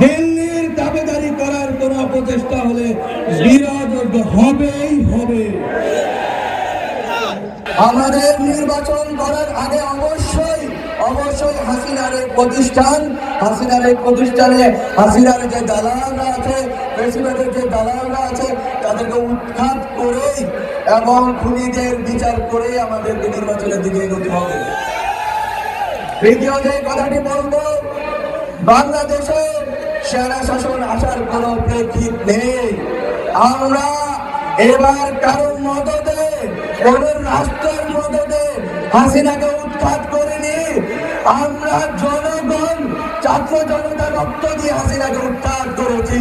দিল্লির দাবিদারি করার কোন প্রচেষ্টা হলে বিরাজ হবেই হবে। আমাদের নির্বাচন করার আগে অবশ্যই অবশ্যই হাসিনার প্রতিষ্ঠান, হাসিনার প্রতিষ্ঠানে হাসিনার যে দালালরা আছে, প্রেসিডেন্টের যে দালালরা আছে, তাদেরকে উৎখাত করেই এবং খুনিদের বিচার করে আমাদেরকে নির্বাচনের দিকে এগোতে হবে। দ্বিতীয় যে কথাটি বলব, বাংলাদেশে সেনা শাসন আসার কোন প্রেক্ষিত নেই। আমরা এবার কারোর মদতে, কোন রাষ্ট্রের মদতে হাসিনাকে উৎখাত করিনি। আমরা জনগণ, ছাত্র জনতা রক্ত দিয়ে হাসিনাকে উৎখাত করেছি।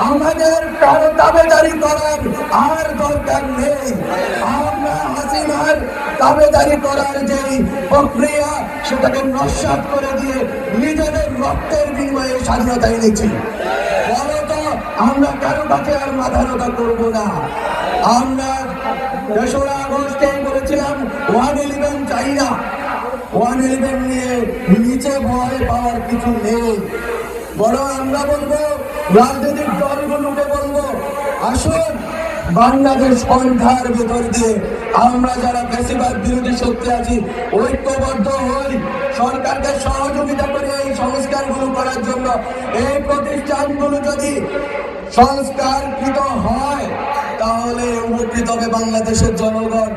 আমাদের কারও দাবেদারি করার আর দরকার নেই। আমরা হাসিনার দাবেদারি করার যে প্রক্রিয়া, সেটাকে নস্বাত করে দিয়ে নিজেদের রক্তের বিনিময়ে স্বাধীনতা এনেছি। ফলত আমরা কারও কাছে আর মাথা রোধা করব না। আমরা তেসরা আগস্টে বলেছিলাম ওয়ান ইলেভেন চাই না। ওয়ান ইলেভেন নিয়ে নিচে ভয় পাওয়ার কিছু নেই। বরং আমরা বলব, রাজনৈতিক দলগুলোকে বলব। আসুন, বাংলাদেশ পন্থার ভেতর দিয়ে আমরা যারা বেশিরভাগ বিরোধী শক্তি আছি, ঐক্যবদ্ধ হই। সরকারকে সহযোগিতা করে এই সংস্কারগুলো করার জন্য এই প্রতিষ্ঠানগুলো যদি সংস্কারকৃত হয়, তাহলে উপকৃত হবে বাংলাদেশের জনগণ।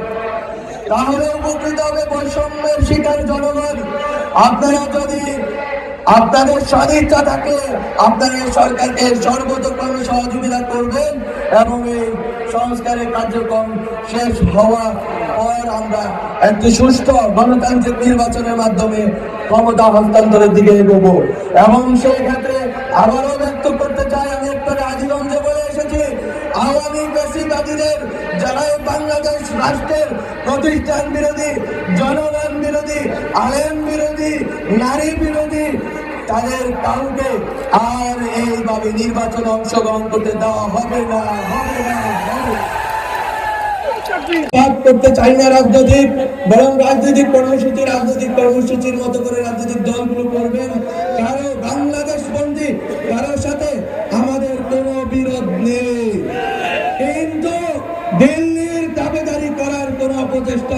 তাহলে উপকৃত হবে বৈষম্যের শিকার জনগণ। আপনারা যদি আপনাদের সদিচ্ছা থাকে আপনারা সরকারকে সর্বতোভাবে সহযোগিতা করবেন এবং এই সংস্কারের কার্যক্রম শেষ হওয়া পর আমরা একটি সুস্থ গণতান্ত্রিক নির্বাচনের মাধ্যমে ক্ষমতা হস্তান্তরের দিকে এগোবো। এবং সেই ক্ষেত্রে আবারও ব্যক্ত করতে চাই আমি একটু রাজগঞ্জে বলে এসেছি, আওয়ামী বেশিবাদীদের যারা বাংলাদেশ রাষ্ট্রের প্রতিষ্ঠান বিরোধী, জনগণ বিরোধী, আলেম বিরোধী, নারী বিরোধী, তাদের কাউকে আর এইভাবে নির্বাচনে অংশগ্রহণ করতে দেওয়া হবে না হবে না রাজনৈতিক রাজনৈতিক কর্মসূচি, রাজনৈতিক কর্মসূচির মতো করে রাজনৈতিক দলগুলো করবেন কারও বাংলাদেশ বন্দী কারোর সাথে আমাদের কোনো বিরোধ নেই কিন্তু দিল্লির দাবেদারি করার কোন অপচেষ্টা